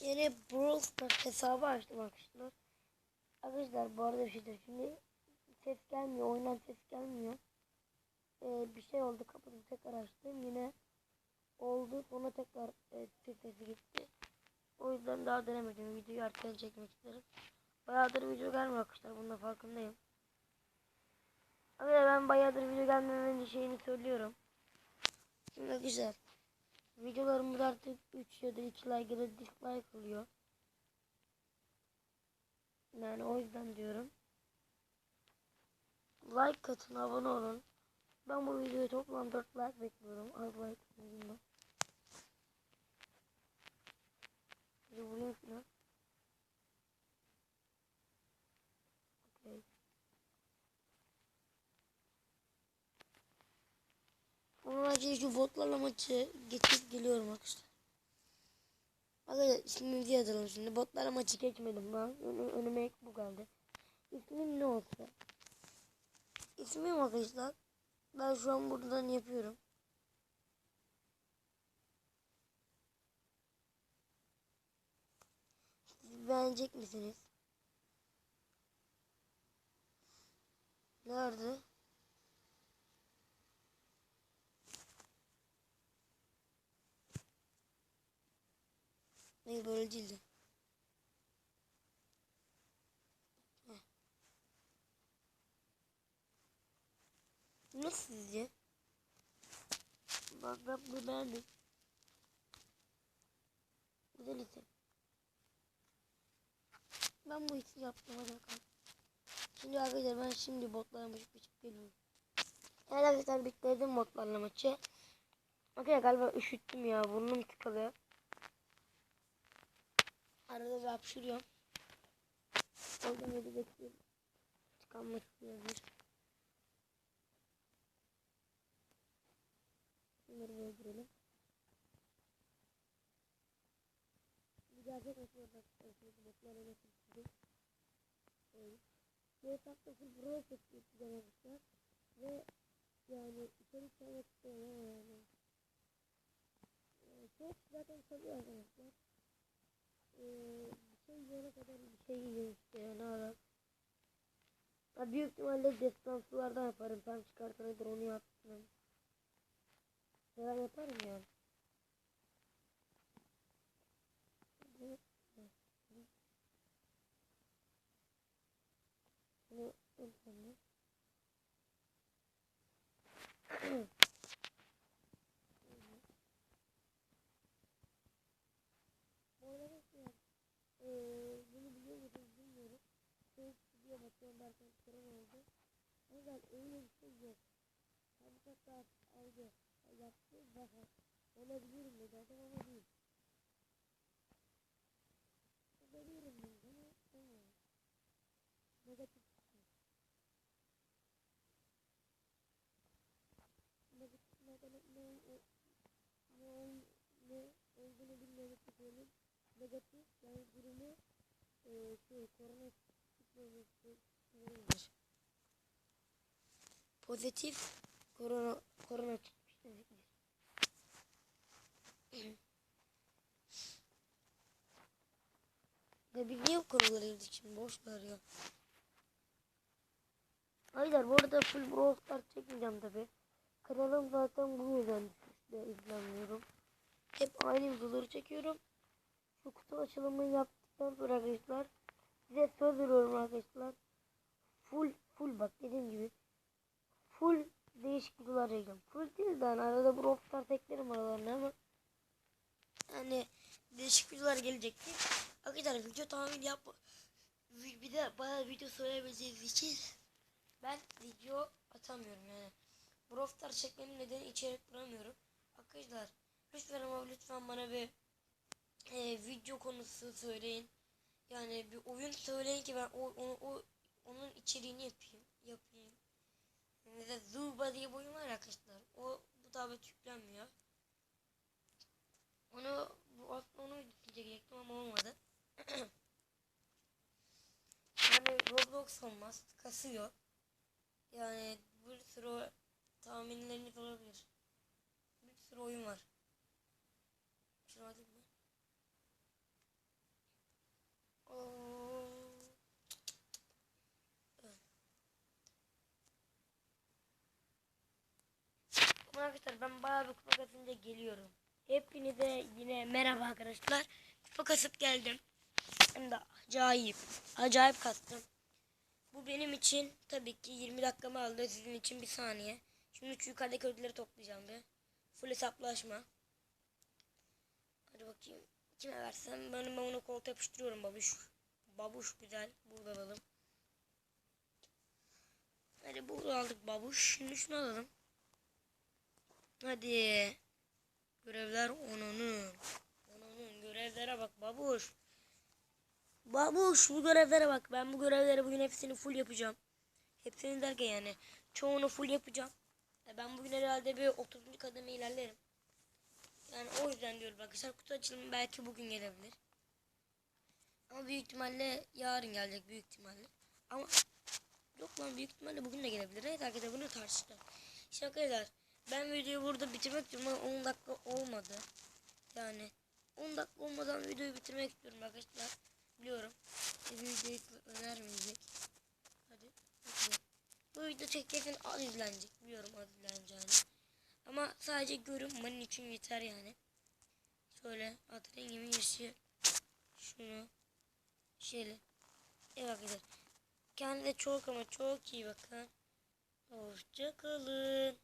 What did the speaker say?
yine Brawl Stars hesabı açtım arkadaşlar. Arkadaşlar bu arada bir şey söyleyeyim. Şimdi ses gelmiyor. Oyundan ses gelmiyor. Ee, bir şey oldu. Kapatıp tekrar açtım. Yine oldu. Sonra tekrar e, ses sesi gitti. O yüzden daha denemedim. Videoyu erken çekmek isterim. Bayağıdır video gelmiyor arkadaşlar. Bunun da farkındayım. Ama ben bayağıdır video gelmemenin şeyini söylüyorum. Şimdi güzel. Videolarımız artık 3 ya da 2 like ya da dislike oluyor. Yani o yüzden diyorum. Like atın, abone olun. Ben bu videoyu toplam 4 like bekliyorum. Az like yüzünden. Bir vurayım şu botlarla maçı geçip geliyorum arkadaşlar. Arkadaşlar ismimizi yazalım şimdi. Botlarla maçı geçmedim ben. Önü, önüme bu geldi. İsmim ne olsa. İsmim arkadaşlar. Ben şu an buradan yapıyorum. Siz beğenecek misiniz? Nerede? Hayır böyle değildi. Heh. Sizce? Bak ben bunu beğendim. Güzel isim. Ben bu işi yaptım hadi. Şimdi arkadaşlar ben şimdi botlarla maçı geçip geliyorum. Evet arkadaşlar bitirdim botlarla maçı. Okey galiba üşüttüm ya burnum tıkalı. Arada bir hapşırıyorum. Oradan öyle bekliyorum. Tıkanmak istiyoruz. Bunları öldürelim. Bir gerçek nasıl olacak? Şimdi botlarla nasıl çıkacak? Öyle. Bu etapta full bro seçti yapacağım Ve yani içerik çalmak istiyorum ama yani. Ee, çok zaten çalıyor arkadaşlar e, bir şey yiyene kadar bir şey yiyor işte yani adam. Ya büyük ihtimalle destansılardan yaparım. Tam çıkartanadır onu yaptım. Ben yaparım yani. Bunu unutmayın. Ee, bunu biliyor musunuz bilmiyorum. Soğuk gidiyor bakıyorum derken sorun oldu. Ama ben öyle bir şey yok. Tam saat aldı. Yaptı daha. Olabilirim dedi adam ama değil. Olabilirim dedi ama olmadı. Negatif çıktı. Negatif ne ne ne ne olduğunu bilmeyerek söyleyeyim negatif yani durumu e, şey korona çıkmamış pozitif korona korona çıkmış demektir. Ya biz niye bu konulara girdik şimdi boş ver ya. Hayır bu arada full Brawl Stars çekmeyeceğim tabi. Kanalım zaten bu yüzden düşmüşte izlenmiyorum. Hep aynı videoları çekiyorum. Şu kutu açılımını yaptıktan sonra arkadaşlar size söz veriyorum arkadaşlar. Full full bak dediğim gibi full değişik videolar çekeceğim. Full değil de hani arada bu rockstar teklerim aralarına ama hani değişik videolar gelecektir. Arkadaşlar video tahmin yap bir de bana video söyleyebileceğiniz için ben video atamıyorum yani. Brawl Stars çekmenin nedeni içerik bulamıyorum. Arkadaşlar lütfen ama lütfen bana bir e, video konusu söyleyin. Yani bir oyun söyleyin ki ben o, onu, o onun içeriğini yapayım. Yapayım. Mesela Zuba diye bir oyun var arkadaşlar. O bu tablet yüklenmiyor. Onu bu onu çekecektim ama olmadı. yani Roblox olmaz. Kasıyor. Yani bir sürü tahminleriniz olabilir. Bir sürü oyun var. Şunu alayım mı? Arkadaşlar ben bayağı bir kupa kasınca geliyorum. Hepinize yine merhaba arkadaşlar. Kupa kasıp geldim. Hem de acayip. Acayip kastım. Bu benim için tabii ki 20 dakikamı aldı. Sizin için bir saniye. Şimdi şu yukarıdaki ödülleri toplayacağım bir. Full hesaplaşma. Hadi bakayım. Kime versem ben, ben onu koltuğa yapıştırıyorum babuş. Babuş güzel. Burada alalım. Hadi burada aldık babuş. Şimdi şunu alalım. Hadi. Görevler onunun. Onunun görevlere bak babuş. Babuş bu görevlere bak. Ben bu görevleri bugün hepsini full yapacağım. Hepsini derken yani çoğunu full yapacağım. E ben bugün herhalde bir 30. kademe ilerlerim. Yani o yüzden diyorum arkadaşlar kutu açılımı belki bugün gelebilir. Ama büyük ihtimalle yarın gelecek büyük ihtimalle. Ama yok lan büyük ihtimalle bugün de gelebilir. Evet arkadaşlar bunu tartışacağım. Şimdi arkadaşlar ben videoyu burada bitirmek istiyorum ama 10 dakika olmadı. Yani 10 dakika olmadan videoyu bitirmek istiyorum arkadaşlar. Biliyorum. Sizin videoyu önermeyecek. Hadi. hadi. Bu video çekerken az izlenecek. Biliyorum az izleneceğini. Ama sadece görünmenin için yeter yani. Şöyle at rengimi yeşil. Şunu. Şöyle. Evet arkadaşlar. Kendinize çok ama çok iyi bakın. Hoşça kalın.